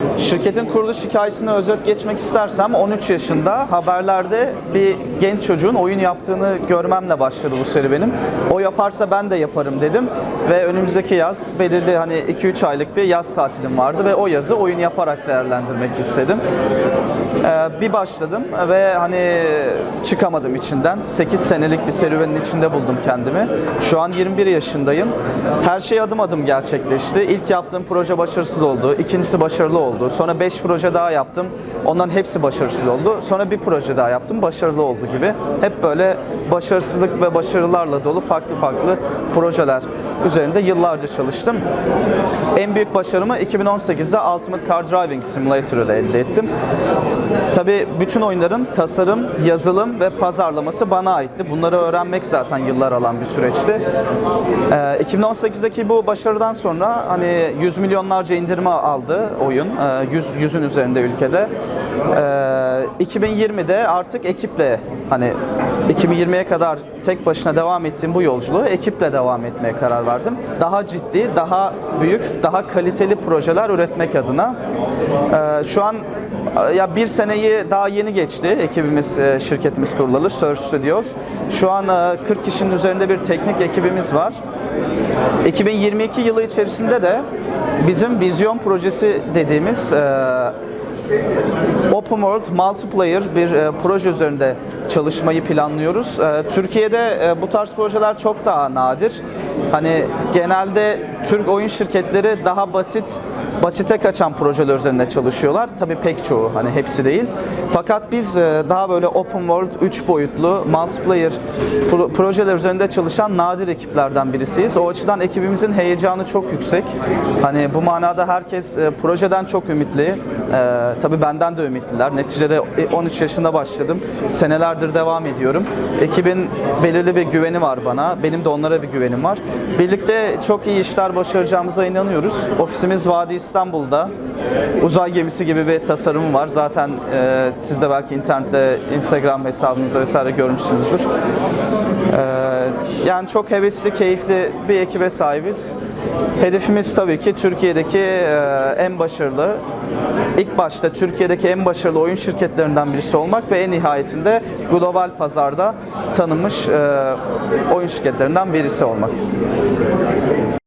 Thank you. Şirketin kuruluş hikayesine özet geçmek istersem 13 yaşında haberlerde bir genç çocuğun oyun yaptığını görmemle başladı bu serüvenim. O yaparsa ben de yaparım dedim ve önümüzdeki yaz belirli hani 2-3 aylık bir yaz tatilim vardı ve o yazı oyun yaparak değerlendirmek istedim. Ee, bir başladım ve hani çıkamadım içinden. 8 senelik bir serüvenin içinde buldum kendimi. Şu an 21 yaşındayım. Her şey adım adım gerçekleşti. İlk yaptığım proje başarısız oldu. İkincisi başarılı oldu. Sonra 5 proje daha yaptım. Onların hepsi başarısız oldu. Sonra bir proje daha yaptım. Başarılı oldu gibi. Hep böyle başarısızlık ve başarılarla dolu farklı farklı projeler üzerinde yıllarca çalıştım. En büyük başarımı 2018'de Ultimate Car Driving Simulator ile elde ettim. Tabii bütün oyunların tasarım, yazılım ve pazarlaması bana aitti. Bunları öğrenmek zaten yıllar alan bir süreçti. Ee, 2018'deki bu başarıdan sonra hani 100 milyonlarca indirme aldı oyun. Ee, 100 100'ün üzerinde ülkede. Ee, 2020'de artık ekiple hani 2020'ye kadar tek başına devam ettiğim bu yolculuğu ekiple devam etmeye karar verdim. Daha ciddi, daha büyük, daha kaliteli projeler üretmek adına. Ee, şu an ya bir seneyi daha yeni geçti ekibimiz, e, şirketimiz kurulalı Surf Studios. Şu an e, 40 kişinin üzerinde bir teknik ekibimiz var. 2022 yılı içerisinde de bizim vizyon projesi dediğimiz e, Open World Multiplayer bir e, proje üzerinde çalışmayı planlıyoruz. E, Türkiye'de e, bu tarz projeler çok daha nadir. Hani genelde Türk oyun şirketleri daha basit, basite kaçan projeler üzerinde çalışıyorlar. Tabii pek çoğu, hani hepsi değil. Fakat biz e, daha böyle Open World, 3 boyutlu, multiplayer pro- projeler üzerinde çalışan nadir ekiplerden birisiyiz. O açıdan ekibimizin heyecanı çok yüksek. Hani bu manada herkes e, projeden çok ümitli. E, tabii benden de ümitliler. Neticede 13 yaşında başladım. Senelerdir devam ediyorum. Ekibin belirli bir güveni var bana. Benim de onlara bir güvenim var. Birlikte çok iyi işler başaracağımıza inanıyoruz. Ofisimiz Vadi İstanbul'da. Uzay gemisi gibi bir tasarım var. Zaten e, siz de belki internette Instagram hesabımızda vesaire görmüşsünüzdür. E, yani çok hevesli, keyifli bir ekibe sahibiz. Hedefimiz tabii ki Türkiye'deki e, en başarılı, ilk başta Türkiye'deki en başarılı oyun şirketlerinden birisi olmak ve en nihayetinde global pazarda tanınmış e, oyun şirketlerinden birisi olmak. Thank you.